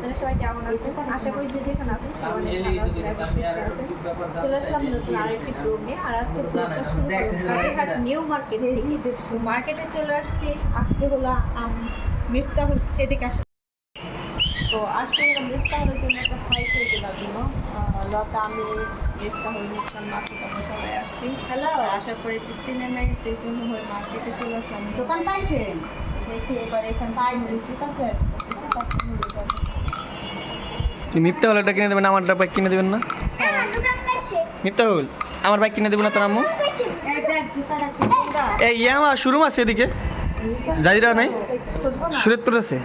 আপনারা সবাই কেমন আছেন? আশা করি যে যেখানে আছেন। চলে আসলাম নতুন আরেকটি ব্লগ নিয়ে আর আজকে ব্লগটা শুরু করব। নিউ মার্কেট মার্কেটে চলে আসছি। আজকে হলো মিফতাহুল এদিকে আসে। তো আজকে হলো মিফতাহুলের জন্য একটা সাইকেল কেনার জন্য আহ, লতা আমি মিফতাহুল মুসকান মাসুদ আমরা সবাই আসছি। হ্যালো আসার পরে বৃষ্টি নেমে গেছে এই জন্য হয়ে মার্কেটে চলে আসলাম। দোকান পাইছেন? দেখি এবার এখান থেকে জুতা চয়েস মিথ্যা হলে কিনে দেবেন আমারটা বাইক কিনে দেবেন না। মিথ্যা হল, আমার বাইক কিনে দেবেন না তোর আম্মু। এই ইয়ে আমার শোরুম আছে এদিকে। জাজিরা নাই? সুরেতপুর আছে।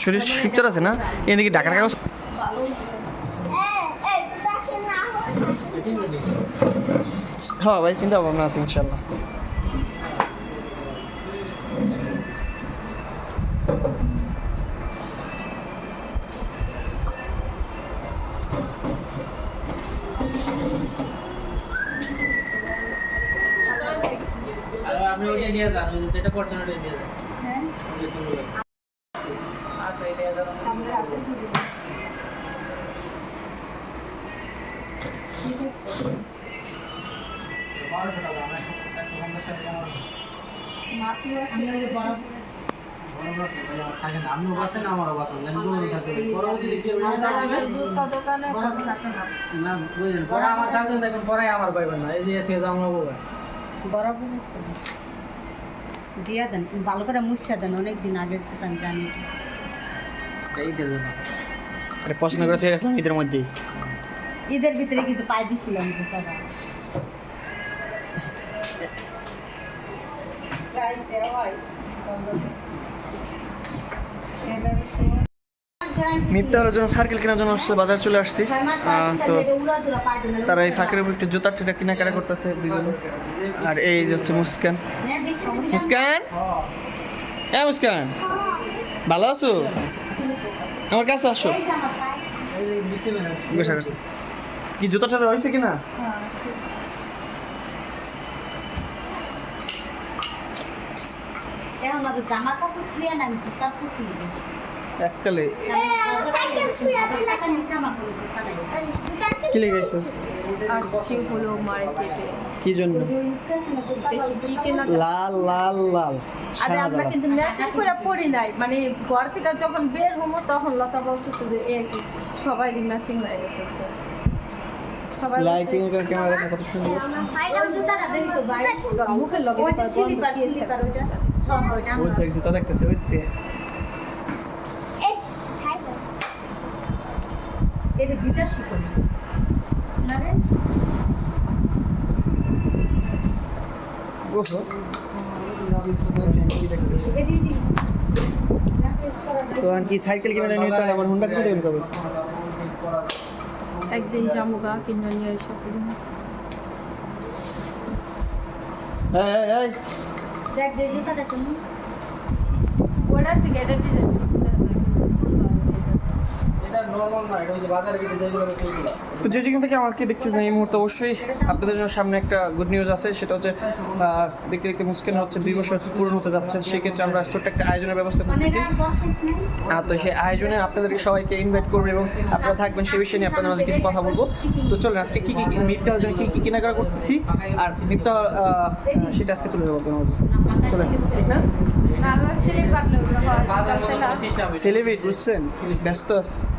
সুরেশ শিবচর আছে না? এদিকে ঢাকার কাগজ। হ্যাঁ ভাই, চিন্তা ভাবনা আছে ইনশাল্লাহ নিয়ে যান যেটা পড়ছেন ওইটা নিয়ে যান হ্যাঁ। আচ্ছা এটা যান বারোশো টাকা আমরা একশো একশো পঞ্চাশ টাকা কমানো। মাত্র আমরা ওই যে বড় বড় বাসন, ভাই, আমার থাকে না। আপনিও বাসেন, আমারও বাসন। জানি পুরনো থাকে। পরবর্তীতে কেউ না চাইবে, জুতা দোকানে কত টাকা না না, বুঝলেন, পরে আমার চাইবেন, দেখবেন, পরে আমার পাইবেন না। এই যে থেকে আমরা বলব। বড় বড় দিয়া দেন ভালো করে মুছিয়া দেন অনেক দিন আগে আমি জানি। আরে পছন্দ করে থেকে গেছিলাম ঈদের মধ্যেই। ঈদের ভিতরে কিন্তু পাই দিছিলাম প্রাইস দেওয়া হয় মিথ্যা হলের জন্য সার্কেল কেনার জন্য আসছে বাজার চলে আসছি। আহ, তো তারা এই ফাঁকের উপর একটু জুতার টুটা কেনাকাটা করতেছে দুজনে আর এই যে হচ্ছে মুস্কান। মুস্কান? হ্যাঁ মুস্কান। ভালো আছো? আমার কাছে আসো। কি জুতা টাতা হয়েছে কিনা? এখন আবার জামা কাপড় ছুঁয়ে না আমি জুতা পুঁতি এককালে। কি লেগেছো? আসছি হলো মার্কেটে। কি জন্য? দেখি কি কেনা লাল লাল লাল। আরে আমরা কিন্তু ম্যাচিং করে পড়ি নাই। মানে ঘর থেকে যখন বের হব তখন লতা বলতেছে যে এ সবাই ম্যাচিং হয়ে গেছে সবাই লাইটিং এর ক্যামেরা কত সুন্দর। মুখের লগে স্লিপার স্লিপার ওইটা। হ্যাঁ ওইটা দেখতেছে তে এটা বিদেশি করি না। রে ওহো কি দেখতেছে এডি দি তো আর কি সাইকেল কিনে দেবেন তাহলে আমার হুন্ডা কিনে দেবেন কবে? একদিন জামুগা কিনে নিয়ে এসে দেখ থেকে এটা তো যে যেখান থেকে আমাকে দেখতেছেন এই মুহূর্তে অবশ্যই আপনাদের জন্য সামনে একটা গুড নিউজ আছে সেটা হচ্ছে দেখতে দেখতে মুস্কিন হচ্ছে দুই বছর পূরণ হতে যাচ্ছে সেক্ষেত্রে আমরা ছোট্ট একটা আয়োজনের ব্যবস্থা করতেছি। তো সেই আয়োজনে আপনাদেরকে সবাইকে ইনভাইট করব এবং আপনারা থাকবেন সে বিষয়ে নিয়ে আপনাদের মাঝে কিছু কথা বলব। তো চলুন আজকে কি কি মিফতা জন্য কি কি কেনাকাটা করতেছি? আর মিফতা সেটা আজকে তুলে দেবো আপনার মাঝে। চলেন। ঠিক না। সেলিব্রিটি বুঝছেন? ব্যস্ত আছে।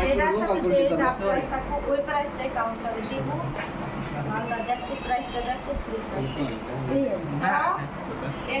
যেটার সাথে যে যা প্রাইস থাকবে ওই প্রাইসটাই কাউন্টারে দিব মালটা দেখো প্রাইসটা দেখো স্লিপ এই হ্যাঁ। এই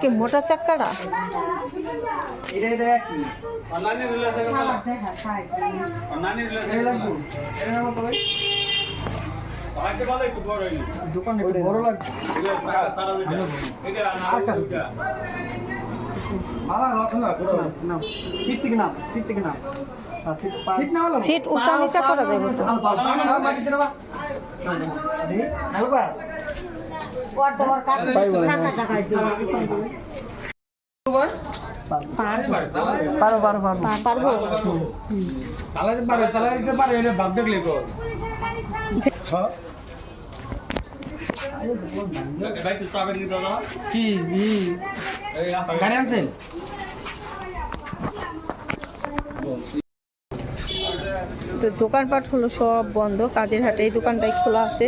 কে মোটা চাক্কাটা দোকান বড় লাগবে সিট উঁচা নিচা করা যাবে তো। তো পারো পারো পারো পারব। চালাতে পারে চালাতে পারে এটা ভাব দেখলে দাদা কি গাড়ি আনছেন তো দোকানপাট হলো সব বন্ধ। কাজের হাটে এই দোকানটাই খোলা আছে।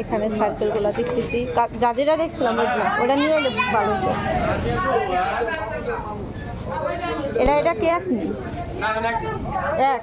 এখানে সাইকেলগুলো দেখতেছি। জাজিরা দেখছিলাম, ওটা নিয়ে এলে ভালো হতো। এটা এটা কে এক নি? এক।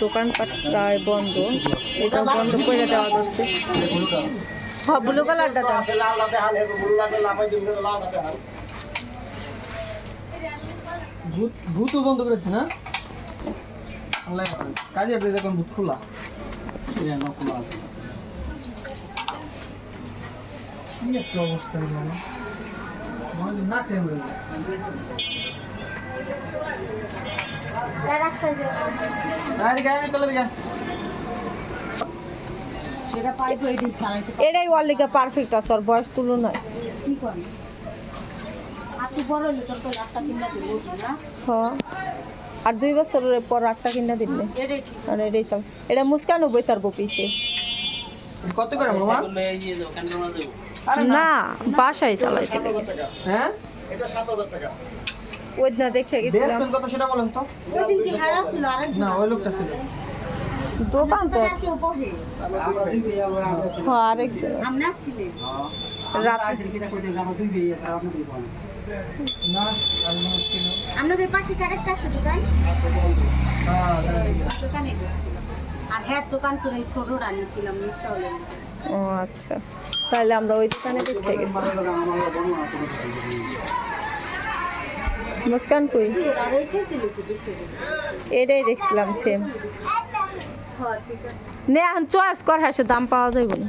দোকানপাট প্রায় বন্ধ। এটা বন্ধ করে দেওয়া ধরছে হ্যাঁ ব্লু কালারটা ভূত ভূতও বন্ধ করেছে না? কাজে এখন খোলা খোলা আছে। কি একটা অবস্থা মনে না খেয়ে এটাই ওর লিগে পারফেক্ট আছে ওর বয়স তুলনায়। কি করে আর তুই বড় হলে তোর তো লাখটা কিনা দিল না। হ্যাঁ। আর দুই বছরের পর আটটা কিনা দিলে এটাই আর এটাই চাল এটা মুস্কানো বই তার পিছে কত করে মামা? না। বাসায় চালাইতে হ্যাঁ? ওই না দেখে গেছিলাম। কত সেটা বলেন তো। ওই দিন কি হায়া ছিল আরেকজন না ওই লোকটা ছিল। দোকান তো। হ্যাঁ আরেকজন আমরা আপনাদের পাশে আছে দোকান? হ্যাঁ দোকানে। আর হ্যাঁ দোকান করে এই ছোট মিথ্যা হলে ও আচ্ছা। তাহলে আমরা ওই দোকানে দেখে গেছিলাম। মুস্কান কই? গেছে। এটাই দেখছিলাম সেম হ্যাঁ ঠিক আছে। নে এখন চয়েস কর হ্যাঁ দাম পাওয়া যাইব না।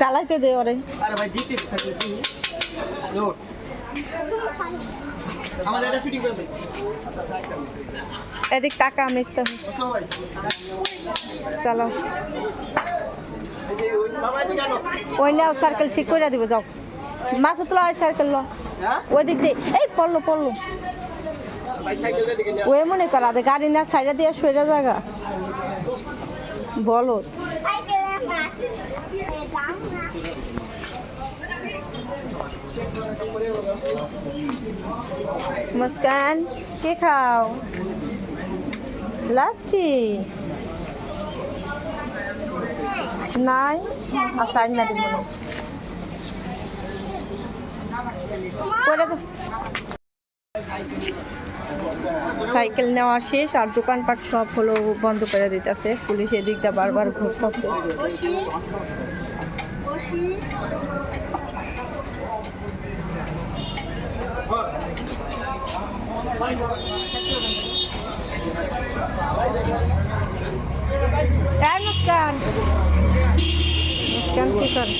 চালাইতে দে ওরে। আরে ভাই দিতে থাকলে কি লোড। আমাদের এটা ফিটিং করে এদিক টাকা আমি এদিকে আনো ওই নাও সার্কেল ঠিক করে দিব যাও। মাছ তোলা ওই সার্কেল ল। হ্যাঁ? ওই দিক দিয়ে এই পড়ল পড়ল। ওই মনে করাতে গাড়ি না, সাইডে দিয়ে সইরা জায়গা। বলো। মুস্কান, কে খাও? লাচ্ছি। নাই? আইন না দিব। সাইকেল নেওয়া শেষ আর দোকানপাট সব হলো বন্ধ করে দিতেছে। পুলিশ এদিক দিয়ে বারবার ঘুরতেছে। এই মুস্কান। মুস্কান কি করে?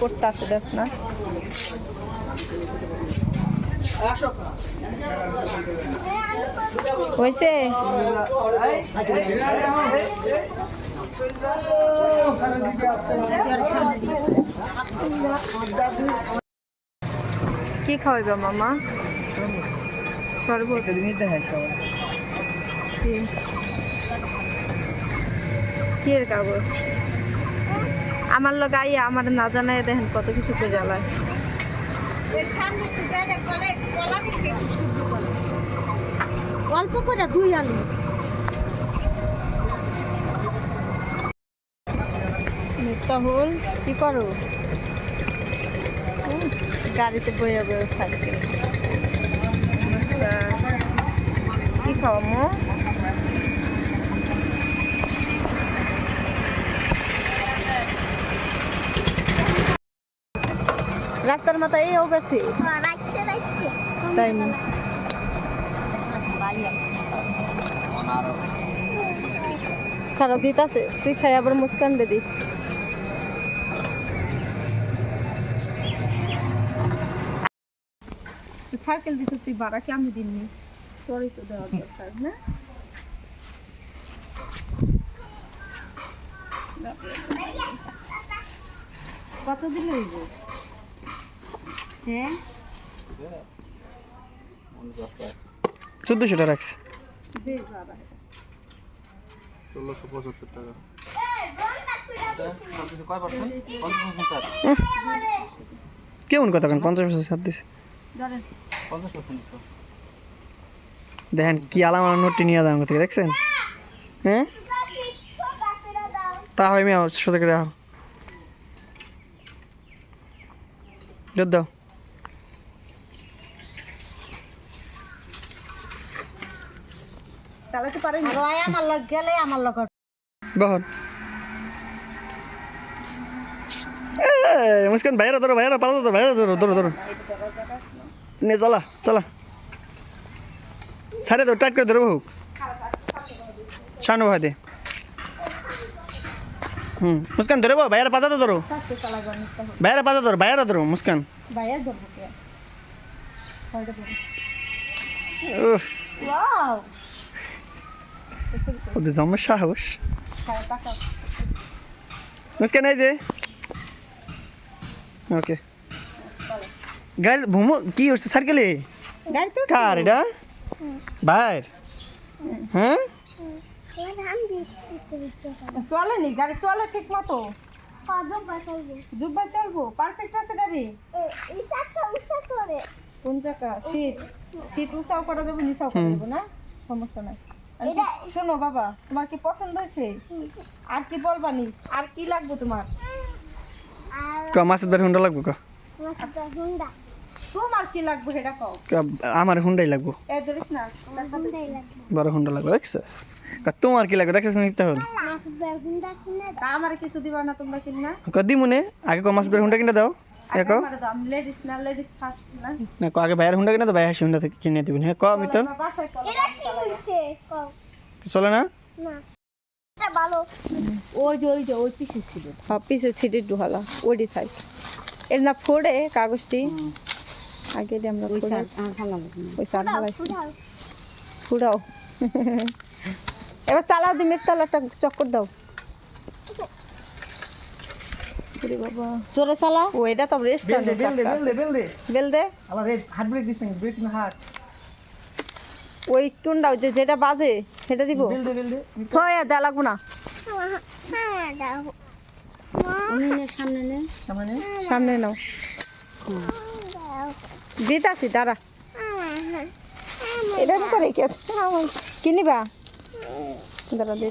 করতে আসে দেখ না। হয়েছে কি খাওয়াইবে, মামা? শরবত। দিনই দেখাই সবাই কি? কি এর কাগজ? আমার লোক আইয়া আমার না জানাই দেখেন কত কিছু করে জ্বালায় অল্প করে দুই আলু। মিতাহুল কি করো? গাড়িতে বইয়া বইয়া সাইকেল। কি খাওয়া রাস্তার মাথায় এই বেশি তাই না খারাপ দিতাছে, তুই খাই আবার মুস্কান দে দিস। সাইকেল দিতে তুই ভাড়া কি আমি দিননি? তোরই তো দেওয়ার দরকার, না? কত দিলে হইব? হ্যাঁ চোদ্দোশো টাকা রাখছি। ষোলোশো পঁচাত্তর টাকা। কয় পার্সেন্ট পঞ্চাশ পার্সেন্ট কেমন কথা কেন? পঞ্চাশ বছর ছাড় দিছে। দেখেন কি আলাম নোটটি নিয়ে যান থেকে দেখছেন? হ্যাঁ? তা হয় সাথে করে আহ। দাও। চালাতে পারেন? ওই আমার লগ গেলে আমার লগ বহন। মুস্কান বাইরে ধরো বাইরে পালা ধরো বাইরে ধরো ধরো ধরো। নে চলা চলা সারে ধরো টাইট করে ধরো হোক শানু ভাই দে। হুম মুস্কান ধরে বাইরে পাতা তো ধরো বাইরে পাতা ধরো বাইরে ধরো মুস্কান। বাইরে ওয়াও। ওদের জন্মের সাহস। মুস্কান এই যে। ওকে। গাড়ি ভুমো কি হচ্ছে সার্কেলে? কার এটা? বাইর হ্যাঁ? চলেনি গাড়ি চলে ঠিক মতো। জুব্বা চলবো পারফেক্ট আছে গাড়ি। কোন জায়গা সিট। সিট উঁচাও করা যাবে নিচাও করা যাবে না? সমস্যা নাই। শোনো বাবা তোমার কি পছন্দ হয়েছে? আর কি বলবানি আর কি লাগবে তোমার? ক মাছের বার হুন্ডা লাগবো ক তোমার কি লাগবে সেটা কও? আমার হুন্ডাই লাগবো। এ ধরিস না বড় হুন্ডা লাগবে দেখছিস? ক, তোমার কি লাগবে দেখছিস নিতে হল তা আমার কিছু দিবা না তোমরা কিনা ক দি আগে ক মাছের বার হুন্ডা কিনে দাও। দেখো আমি লেডিস না লেডিস ফার্স্ট না। না ক আগে ভাইয়ের হুন্ডা কিনে তো ভাই হাসি হুন্ডা থেকে কিনে দিবেন হ্যাঁ ক মিতন চলো না? না। এটা ভালো। ওই যে ওই যে হ্যাঁ ডুহালা এর না ফোড়ে কাগজটি। আগে দিয়ে আমরা ওই সার ওই সার ঢালাইছি ফুড়াও। এবার চালাও দি মেঘতাল একটা চক্কর দাও। ওরে বাবা। জোরে চালাও ও এটা তো রেস্টুরেন্ট বেল দে বেল দে আবার রে হাত ব্রেক দিস না ব্রেক না হাত। ওই টুনটা ওই যে যেটা বাজে সেটা দিব? বেল দে বেল দে। হয় লাগবো না। হ্যাঁ দাও আমি সামনে নে। সামনে সামনে নাও। দিতাছি দাঁড়া। এটা করে কিনিবা দাঁড়া দে।